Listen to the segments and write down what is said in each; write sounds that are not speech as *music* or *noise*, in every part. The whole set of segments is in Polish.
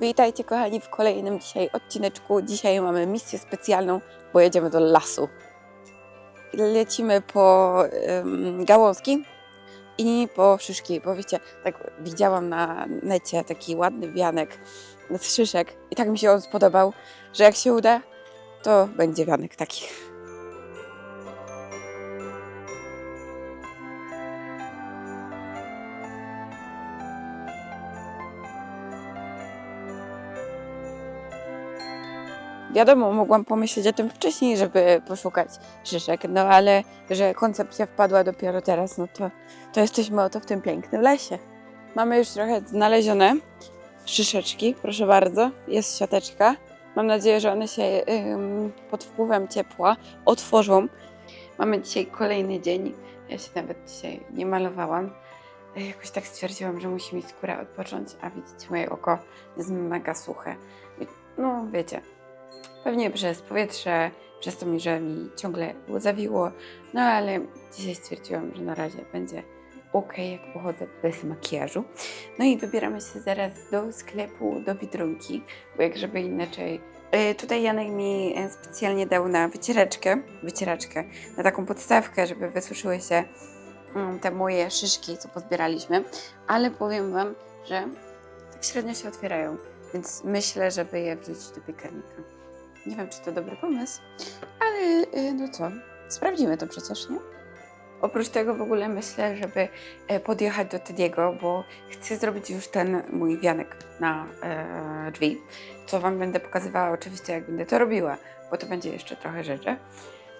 Witajcie kochani w kolejnym dzisiaj odcineczku. Dzisiaj mamy misję specjalną, bo jedziemy do lasu. Lecimy po gałązki i po szyszki, bo wiecie, tak widziałam na necie taki ładny wianek z szyszek i tak mi się on spodobał, że jak się uda, to będzie wianek taki. Wiadomo, mogłam pomyśleć o tym wcześniej, żeby poszukać szyszek, no ale że koncepcja wpadła dopiero teraz, no to, to jesteśmy oto w tym pięknym lesie. Mamy już trochę znalezione szyszeczki, proszę bardzo, jest siateczka. Mam nadzieję, że one się ym, pod wpływem ciepła otworzą. Mamy dzisiaj kolejny dzień. Ja się nawet dzisiaj nie malowałam. Jakoś tak stwierdziłam, że musi mi skóra odpocząć, a widzicie, moje oko jest mega suche. No, wiecie, Pewnie przez powietrze, przez to, że mi ciągle zawiło, no ale dzisiaj stwierdziłam, że na razie będzie ok, jak pochodzę bez makijażu. No i wybieramy się zaraz do sklepu, do Biedronki, bo jak żeby inaczej. E, Tutaj Janek mi e, specjalnie dał na wycieraczkę, wycieraczkę, na taką podstawkę, żeby wysuszyły się mm, te moje szyszki, co pozbieraliśmy, ale powiem Wam, że tak średnio się otwierają, więc myślę, żeby je wrzucić do piekarnika. Nie wiem, czy to dobry pomysł, ale y, no co, sprawdzimy to przecież, nie? Oprócz tego w ogóle myślę, żeby e, podjechać do Tediego, bo chcę zrobić już ten mój wianek na e, drzwi, co Wam będę pokazywała oczywiście, jak będę to robiła, bo to będzie jeszcze trochę rzeczy.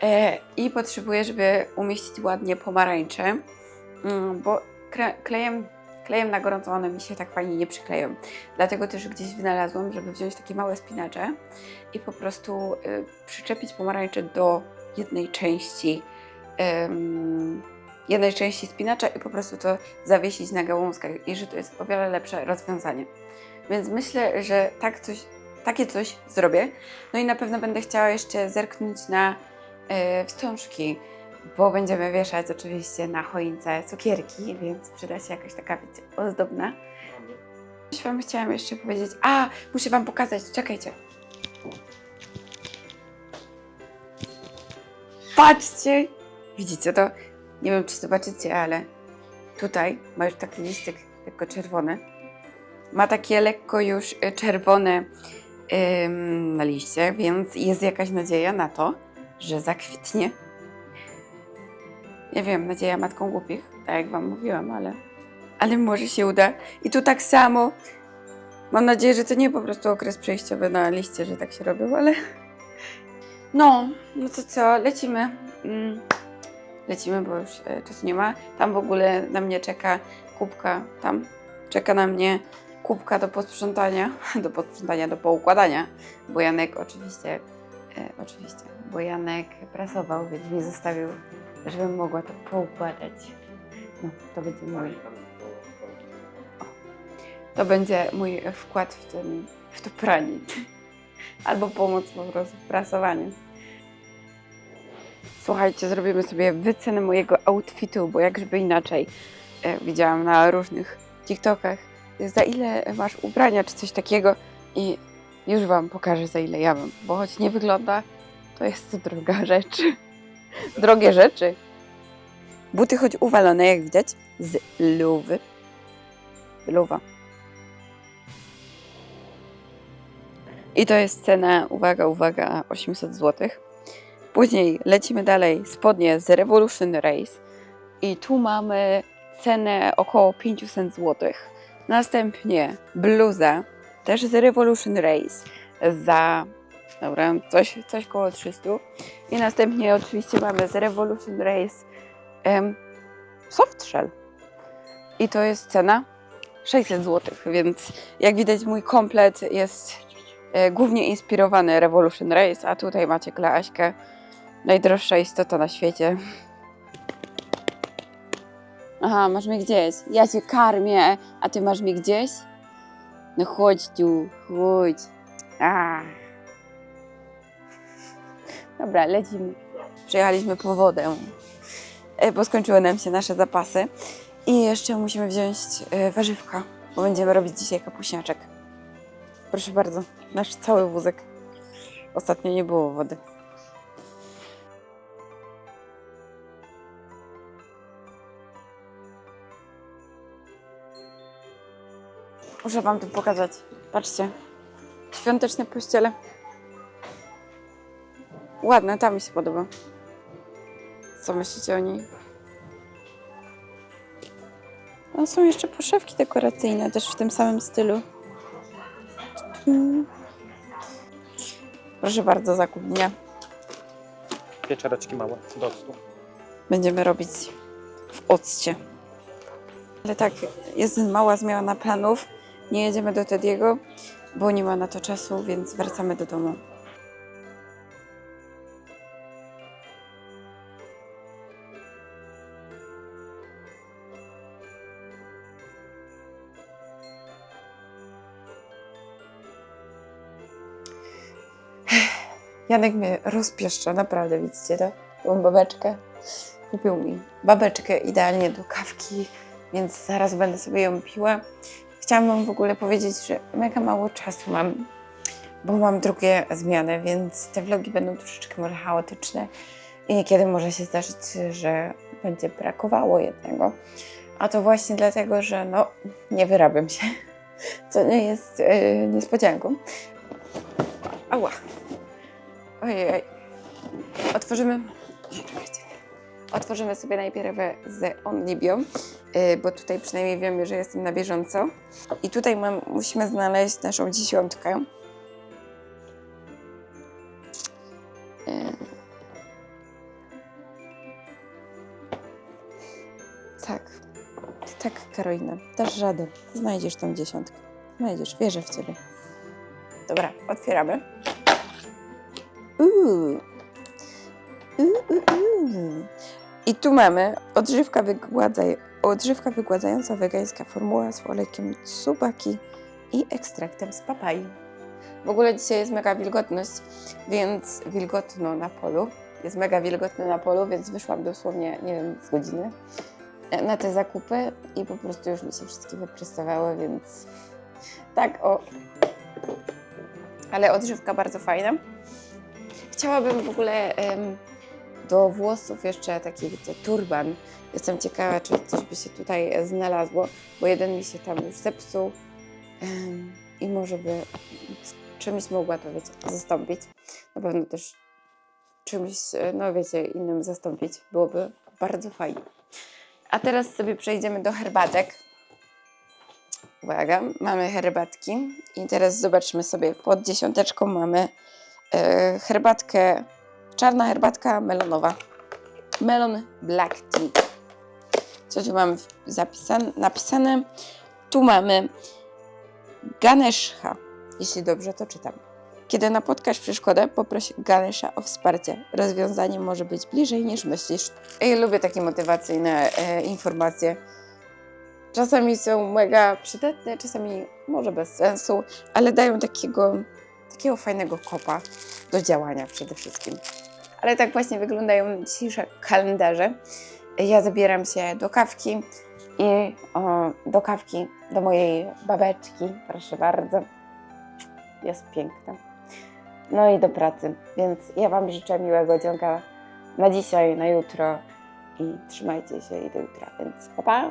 E, I potrzebuję, żeby umieścić ładnie pomarańcze, mm, bo klejem, klejem na gorąco one mi się tak fajnie nie przykleją. Dlatego też gdzieś wynalazłam, żeby wziąć takie małe spinacze i po prostu y, przyczepić pomarańcze do jednej części jednej części spinacza i po prostu to zawiesić na gałązkach i że to jest o wiele lepsze rozwiązanie. Więc myślę, że tak coś, takie coś zrobię. No i na pewno będę chciała jeszcze zerknąć na e, wstążki, bo będziemy wieszać oczywiście na choince cukierki, więc przyda się jakaś taka, wiecie, ozdobna. Coś Wam chciałam jeszcze powiedzieć. A, muszę Wam pokazać, czekajcie. Patrzcie! Widzicie to? Nie wiem, czy zobaczycie, ale tutaj ma już taki listek lekko czerwony. Ma takie lekko już y, czerwone ym, liście, więc jest jakaś nadzieja na to, że zakwitnie. Nie wiem, nadzieja matką głupich, tak jak Wam mówiłam, ale, ale może się uda. I tu tak samo. Mam nadzieję, że to nie po prostu okres przejściowy na liście, że tak się robił, ale. No, no to co, lecimy. Mm, lecimy, bo już e, czasu nie ma. Tam w ogóle na mnie czeka kubka, tam czeka na mnie kubka do posprzątania, *laughs* do posprzątania, do poukładania, bo Janek oczywiście, e, oczywiście, bo Janek prasował, więc mi zostawił, żebym mogła to poukładać. No, to będzie mój, to będzie mój wkład w, ten, w to pranie. *laughs* Albo pomoc po prostu w prasowaniu. Słuchajcie, zrobimy sobie wycenę mojego outfitu, bo jak żeby inaczej. E, widziałam na różnych TikTokach, za ile masz ubrania czy coś takiego i już Wam pokażę za ile ja mam, bo choć nie wygląda, to jest to droga *laughs* rzecz. Drogie rzeczy. Buty choć uwalone, jak widać, z luwy. Luwa. I to jest cena, uwaga, uwaga, 800 zł. Później lecimy dalej, spodnie z Revolution Race i tu mamy cenę około 500 zł. Następnie bluza, też z Revolution Race za, dobra, coś, coś koło 300. I następnie oczywiście mamy z Revolution Race soft shell. I to jest cena 600 zł, więc jak widać mój komplet jest e, głównie inspirowany Revolution Race, a tutaj macie Kleaśkę, najdroższa istota na świecie. Aha, masz mnie gdzieś. Ja cię karmię, a ty masz mnie gdzieś? No chodź tu, chodź. A. Dobra, lecimy. Przyjechaliśmy po wodę, e, bo skończyły nam się nasze zapasy. I jeszcze musimy wziąć e, warzywka, bo będziemy robić dzisiaj kapuśniaczek. Proszę bardzo, nasz cały wózek. Ostatnio nie było wody. Muszę wam tu pokazać. Patrzcie. Świąteczne pościele. Ładne, ta mi się podoba. Co myślicie o niej? No, są jeszcze poszewki dekoracyjne, też w tym samym stylu. Mm. Proszę bardzo, zakup dnia. Pieczareczki małe do octu. Będziemy robić w occie. Ale tak, jest mała zmiana planów. Nie jedziemy do Tediego, bo nie ma na to czasu, więc wracamy do domu. Janek mnie rozpieszcza, naprawdę, widzicie to? Tą babeczkę. Kupił mi babeczkę idealnie do kawki, więc zaraz będę sobie ją piła. Chciałam Wam w ogóle powiedzieć, że mega mało czasu mam, bo mam drugie zmiany, więc te vlogi będą troszeczkę może chaotyczne i niekiedy może się zdarzyć, że będzie brakowało jednego. A to właśnie dlatego, że no, nie wyrabiam się, co nie jest yy, niespodzianką. Ała. Ojej. Otworzymy. Otworzymy sobie najpierw z Onlibio, yy, bo tutaj przynajmniej wiemy, że jestem na bieżąco. I tutaj mam, musimy znaleźć naszą dziesiątkę. Yy. Tak. Tak, Karolina. Dasz radę. Znajdziesz tą dziesiątkę. Znajdziesz. Wierzę w ciebie. Dobra, otwieramy. Uuu. I tu mamy odżywka, wygładzaj, odżywka wygładzająca wegańska formuła z olejkiem tsubaki i ekstraktem z papai. W ogóle dzisiaj jest mega wilgotność, więc wilgotno na polu. Jest mega wilgotno na polu, więc wyszłam dosłownie, nie wiem, z godziny e, na te zakupy i po prostu już mi się wszystkie wyprostowały, więc tak, o. Ale odżywka bardzo fajna. Chciałabym w ogóle do włosów jeszcze taki wiecie, turban. Jestem ciekawa, czy coś by się tutaj e, znalazło, bo jeden mi się tam już zepsuł i może by czymś mogła to wiecie, zastąpić. Na pewno też czymś, e, no wiecie, innym zastąpić. Byłoby bardzo fajnie. A teraz sobie przejdziemy do herbatek. Uwaga, mamy herbatki i teraz zobaczmy sobie, pod dziesiąteczką mamy herbatkę, czarna herbatka melonowa. Melon Black Tea. Co tu mamy zapisane, napisane? Tu mamy Ganesha, jeśli dobrze to czytam. Kiedy napotkasz przeszkodę, poproś Ganesha o wsparcie. Rozwiązanie może być bliżej niż myślisz. Ja lubię takie motywacyjne e, informacje. Czasami są mega przydatne, czasami może bez sensu, ale dają takiego, takiego fajnego kopa do działania przede wszystkim. Ale tak właśnie wyglądają dzisiejsze kalendarze. Ja zabieram się do kawki i o, do kawki, do mojej babeczki, proszę bardzo. Jest piękna. No i do pracy. Więc ja Wam życzę miłego dzionka na dzisiaj, na jutro i trzymajcie się i do jutra. Więc pa pa!